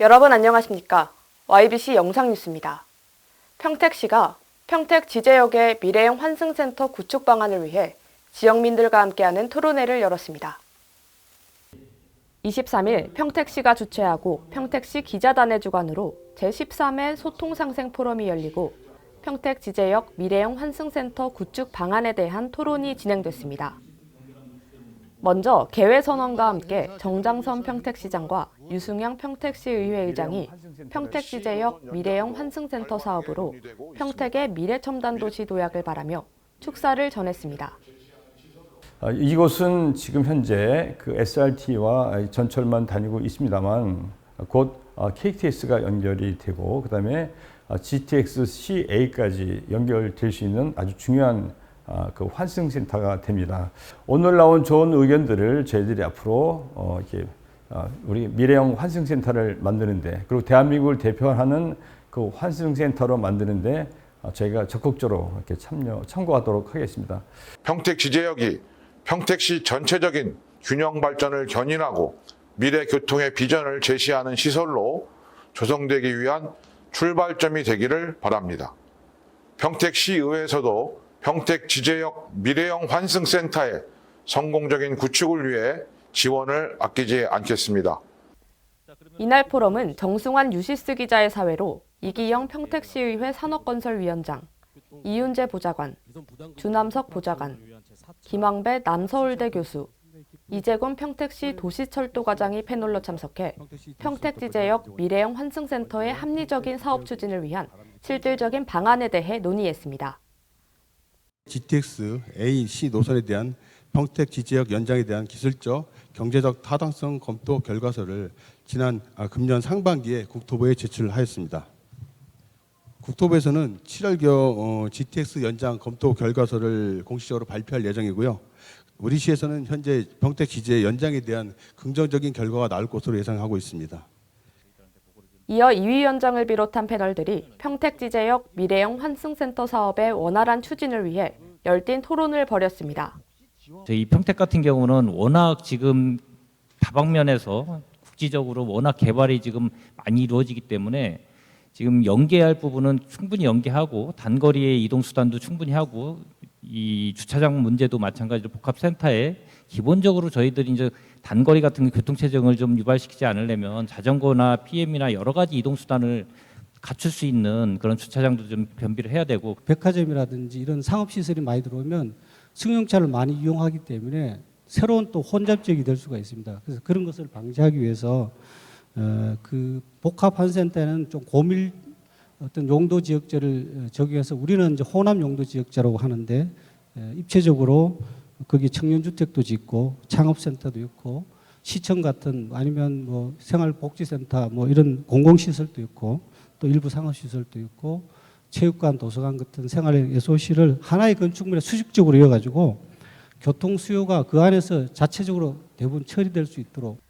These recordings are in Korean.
여러분 안녕하십니까? YBC 영상뉴스입니다. 평택시가 평택 지제역의 미래형 환승센터 구축 방안을 위해 지역민들과 함께하는 토론회를 열었습니다. 23일 평택시가 주최하고 평택시 기자단의 주관으로 제13회 소통상생 포럼이 열리고 평택 지제역 미래형 환승센터 구축 방안에 대한 토론이 진행됐습니다. 먼저 개회 선언과 함께 정장선 평택시장과 유승양 평택시 의회의장이 평택지제역 미래형 환승센터 사업으로 평택의 미래 첨단 도시 도약을 바라며 축사를 전했습니다. 아, 이곳은 지금 현재 그 SRT와 전철만 다니고 있습니다만 곧 아, KTX가 연결이 되고 그다음에 아, GTX CA까지 연결될 수 있는 아주 중요한 아, 그 환승센터가 됩니다. 오늘 나온 좋은 의견들을 저희들이 앞으로 어, 이렇게 아, 우리 미래형 환승센터를 만드는데 그리고 대한민국을 대표하는 그 환승센터로 만드는데 아, 저희가 적극적으로 이렇게 참여 참고하도록 하겠습니다. 평택 지제역이 평택시 전체적인 균형 발전을 견인하고 미래 교통의 비전을 제시하는 시설로 조성되기 위한 출발점이 되기를 바랍니다. 평택시의회에서도 평택 지제역 미래형 환승센터의 성공적인 구축을 위해 지원을 아끼지 않겠습니다. 이날 포럼은 정승환 유시스 기자의 사회로 이기영 평택시의회 산업건설위원장, 이윤재 보좌관, 주남석 보좌관, 김왕배 남서울대 교수, 이재곤 평택시 도시철도과장이 패널로 참석해 평택지제역 미래형 환승센터의 합리적인 사업 추진을 위한 실질적인 방안에 대해 논의했습니다. GTX A, C 노선에 대한 평택 지 지역 연장에 대한 기술적, 경제적 타당성 검토 결과서를 지난 아, 금년 상반기에 국토부에 제출하였습니다. 국토부에서는 7월경 어, GTX 연장 검토 결과서를 공식적으로 발표할 예정이고요. 우리 시에서는 현재 평택 지지의 연장에 대한 긍정적인 결과가 나올 것으로 예상하고 있습니다. 이어 이 위원장을 비롯한 패널들이 평택 지제역 미래형 환승센터 사업의 원활한 추진을 위해 열띤 토론을 벌였습니다. 저희 평택 같은 경우는 워낙 지금 다방면에서 국지적으로 워낙 개발이 지금 많이 이루어지기 때문에 지금 연계할 부분은 충분히 연계하고 단거리의 이동 수단도 충분히 하고 이 주차장 문제도 마찬가지로 복합센터에 기본적으로 저희들이 이제 단거리 같은 교통 체증을 좀 유발시키지 않으려면 자전거나 PM이나 여러 가지 이동 수단을 갖출 수 있는 그런 주차장도 좀 변비를 해야 되고 백화점이라든지 이런 상업 시설이 많이 들어오면 승용차를 많이 이용하기 때문에 새로운 또 혼잡 지역이 될 수가 있습니다. 그래서 그런 것을 방지하기 위해서 어, 그 복합 환센터는 좀 고밀 어떤 용도 지역제를 어, 적용해서 우리는 이제 호남 용도 지역제라고 하는데 에, 입체적으로 거기 청년 주택도 짓고 창업센터도 있고 시청 같은 아니면 뭐 생활복지센터 뭐 이런 공공시설도 있고 또 일부 상업시설도 있고 체육관, 도서관 같은 생활 예술시를 하나의 건축물에 수직적으로 이어가지고 교통 수요가 그 안에서 자체적으로 대부분 처리될 수 있도록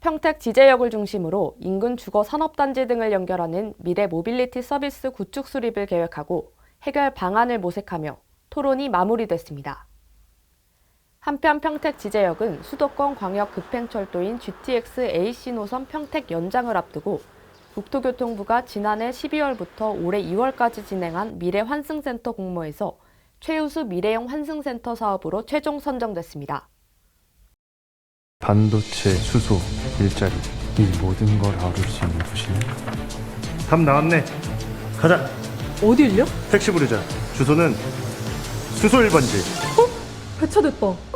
평택 지제역을 중심으로 인근 주거 산업단지 등을 연결하는 미래 모빌리티 서비스 구축 수립을 계획하고 해결 방안을 모색하며 토론이 마무리됐습니다. 한편 평택 지제역은 수도권 광역 급행철도인 GTX AC 노선 평택 연장을 앞두고 국토교통부가 지난해 12월부터 올해 2월까지 진행한 미래 환승센터 공모에서 최우수 미래형 환승센터 사업으로 최종 선정됐습니다. 반도체, 수소, 일자리 이 모든 걸 아울 수 있는 도시는 답 나왔네. 가자. 어디일요? 택시 부르자. 주소는 수소 1번지. 배차 됐다.